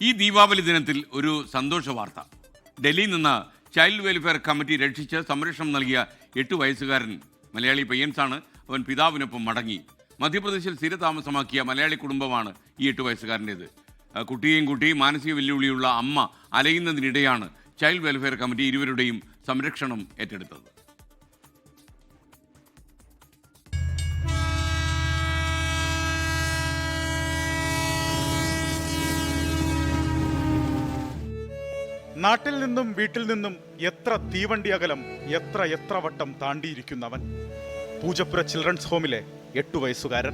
ഈ ദീപാവലി ദിനത്തിൽ ഒരു സന്തോഷ വാർത്ത. ഡൽഹിയിൽ നിന്ന് ചൈൽഡ് വെൽഫെയർ കമ്മിറ്റി രക്ഷിച്ച് സംരക്ഷണം നൽകിയ എട്ട് വയസ്സുകാരൻ മലയാളി പയ്യൻസാണ്. അവൻ പിതാവിനൊപ്പം മടങ്ങി. മധ്യപ്രദേശിൽ സ്ഥിരതാമസമാക്കിയ മലയാളി കുടുംബമാണ് ഈ എട്ട് വയസ്സുകാരന്റേത്. കുട്ടിയെയും കുട്ടി മാനസിക വെല്ലുവിളിയുള്ള അമ്മ അലയുന്നതിനിടെയാണ് ചൈൽഡ് വെൽഫെയർ കമ്മിറ്റി ഇരുവരുടെയും സംരക്ഷണം ഏറ്റെടുത്തത്. നാട്ടിൽ നിന്നും വീട്ടിൽ നിന്നും എത്ര തീവണ്ടി അകലം എത്ര എത്ര വട്ടം താണ്ടിയിരിക്കുന്നവൻ. പൂജപ്പുര ചിൽഡ്രൻസ് ഹോമിലെ എട്ടു വയസ്സുകാരൻ.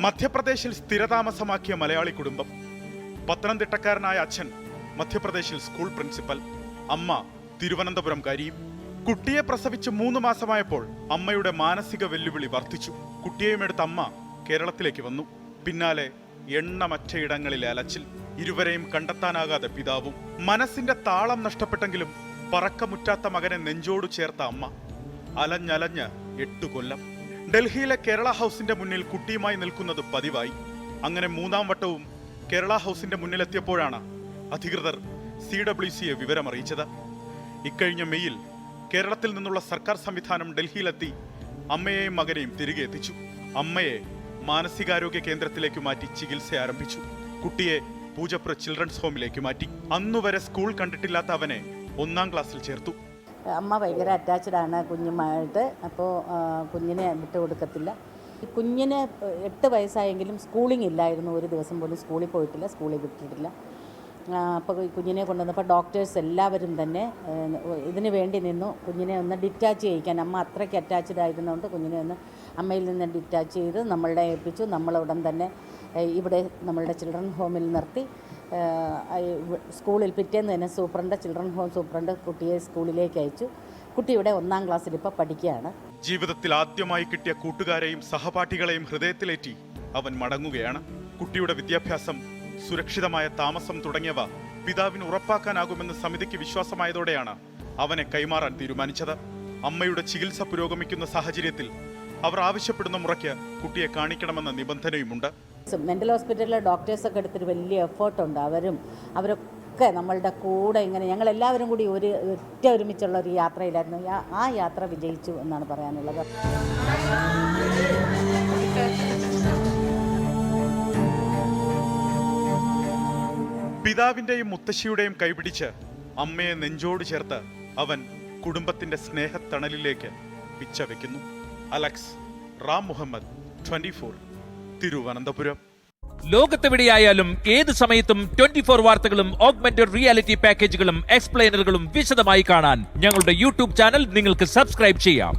മധ്യപ്രദേശിൽ സ്ഥിരതാമസമാക്കിയ മലയാളി കുടുംബം. പത്തനംതിട്ടക്കാരനായ അച്ഛൻ മധ്യപ്രദേശിൽ സ്കൂൾ പ്രിൻസിപ്പൽ. അമ്മ തിരുവനന്തപുരംകാരിയും കുട്ടിയെ പ്രസവിച്ച് മൂന്ന് മാസമായപ്പോൾ അമ്മയുടെ മാനസിക വെല്ലുവിളി വർദ്ധിച്ചു. കുട്ടിയെയും എടുത്ത അമ്മ കേരളത്തിലേക്ക് വന്നു. പിന്നാലെ എണ്ണമറ്റ ഇടങ്ങളിലെ അലച്ചിൽ. ഇരുവരെയും കണ്ടെത്താനാകാതെ പിതാവും. മനസ്സിന്റെ താളം നഷ്ടപ്പെട്ടെങ്കിലും പറക്കമുറ്റാത്ത മകനെ നെഞ്ചോട് ചേർത്ത അമ്മ. അലഞ്ഞലഞ്ഞ് എട്ടു കൊല്ലം. ഡൽഹിയിലെ കേരള ഹൗസിന്റെ മുന്നിൽ കുട്ടിയുമായി നിൽക്കുന്നത് പതിവായി. അങ്ങനെ മൂന്നാം വട്ടവും കേരള ഹൗസിന്റെ മുന്നിലെത്തിയപ്പോഴാണ് അധികൃതർ സി ഡബ്ല്യു സിയെ വിവരമറിയിച്ചത്. ഇക്കഴിഞ്ഞ മെയ്യിൽ കേരളത്തിൽ നിന്നുള്ള സർക്കാർ സംവിധാനം ഡൽഹിയിലെത്തി അമ്മയെയും മകനെയും തിരികെ എത്തിച്ചു. അമ്മയെ മാനസികാരോഗ്യ കേന്ദ്രത്തിലേക്ക് മാറ്റി ചികിത്സ ആരംഭിച്ചു. കുട്ടിയെ പൂജപ്ര ചിൽഡ്രൻസ് ഹോമിലേക്ക് മാറ്റി. അന്നുവരെ സ്കൂൾ കണ്ടിട്ടില്ലാത്ത അവനെ ഒന്നാം ക്ലാസ്സിൽ ചേർത്തു. അമ്മ ഭയങ്കര അറ്റാച്ച്ഡ് ആണ് കുഞ്ഞുമായിട്ട്. അപ്പോൾ കുഞ്ഞിനെ വിട്ട് കൊടുക്കത്തില്ല. കുഞ്ഞിന് എട്ട് വയസ്സായെങ്കിലും സ്കൂളിംഗ് ഇല്ലായിരുന്നു. ഒരു ദിവസം പോലും സ്കൂളിൽ പോയിട്ടില്ല സ്കൂളിൽ വിട്ടിട്ടില്ല. അപ്പോൾ കുഞ്ഞിനെ കൊണ്ടുവന്നപ്പോൾ ഡോക്ടേഴ്സ് എല്ലാവരും തന്നെ ഇതിന് വേണ്ടി നിന്നു. കുഞ്ഞിനെ ഒന്ന് ഡിറ്റാച്ച് ചെയ്യിക്കാൻ. അമ്മ അത്രയ്ക്ക് അറ്റാച്ച്ഡ് ആയിരുന്നതുകൊണ്ട് കുഞ്ഞിനെ ഒന്ന് അമ്മയിൽ നിന്ന് ഡിറ്റാച്ച് ചെയ്ത് നമ്മളുടെ ഏൽപ്പിച്ചു. നമ്മളുടൻ തന്നെ ഇവിടെ നമ്മളുടെ ചിൽഡ്രൻ ഹോമിൽ നിർത്തി. സ്കൂളിൽ പിറ്റേന്ന് തന്നെ സൂപ്രണ്ട് ചിൽഡ്രൻ ഹോം സൂപ്രണ്ട് കുട്ടിയെ സ്കൂളിലേക്ക് അയച്ചു. കുട്ടി ഇവിടെ ഒന്നാം ക്ലാസ്സിൽ ഇപ്പോൾ പഠിക്കുകയാണ്. ജീവിതത്തിൽ ആദ്യമായി കിട്ടിയ കൂട്ടുകാരെയും സഹപാഠികളെയും ഹൃദയത്തിലേറ്റി അവൻ മടങ്ങുകയാണ്. കുട്ടിയുടെ വിദ്യാഭ്യാസം സുരക്ഷിതമായ താമസം തുടങ്ങിയവ പിതാവിന് ഉറപ്പാക്കാനാകുമെന്ന് സമിതിക്ക് വിശ്വാസമായതോടെയാണ് അവനെ കൈമാറാൻ തീരുമാനിച്ചത്. അമ്മയുടെ ചികിത്സ പുരോഗമിക്കുന്ന സാഹചര്യത്തിൽ അവർ ആവശ്യപ്പെടുന്ന മുറയ്ക്ക് കുട്ടിയെ കാണിക്കണമെന്ന നിബന്ധനയുമുണ്ട്. മെന്റൽ ഹോസ്പിറ്റലിലെ ഡോക്ടേഴ്സൊക്കെ എടുത്തൊരു വലിയ എഫേർട്ടുണ്ട് അവരും അവരൊക്കെ നമ്മളുടെ കൂടെ ഇങ്ങനെ ഞങ്ങൾ എല്ലാവരും കൂടി ഒരു ഒറ്റ ഒരുമിച്ചുള്ള ഒരു യാത്രയിലായിരുന്നു. ആ യാത്ര വിജയിച്ചു എന്നാണ് പറയാനുള്ളത്. പിതാവിന്റെയും മുത്തശ്ശിയുടെയും കൈപിടിച്ച് അമ്മയെ നെഞ്ചോട് ചേർത്ത് അവൻ കുടുംബത്തിന്റെ സ്നേഹത്തണലിലേക്ക് പിച്ച വെക്കുന്നു Alex Ram Muhammad twenty four Thiruvananthapuram. ലോകത്തെവിടെയായാലും ഏത് സമയത്തും ട്വന്റി ഫോർ വാർത്തകളും ഓഗ്മെന്റഡ് റിയാലിറ്റി പാക്കേജുകളും എക്സ്പ്ലെയിനറുകളും വിശദമായി കാണാൻ ഞങ്ങളുടെ യൂട്യൂബ് ചാനൽ നിങ്ങൾക്ക് സബ്സ്ക്രൈബ് ചെയ്യാം.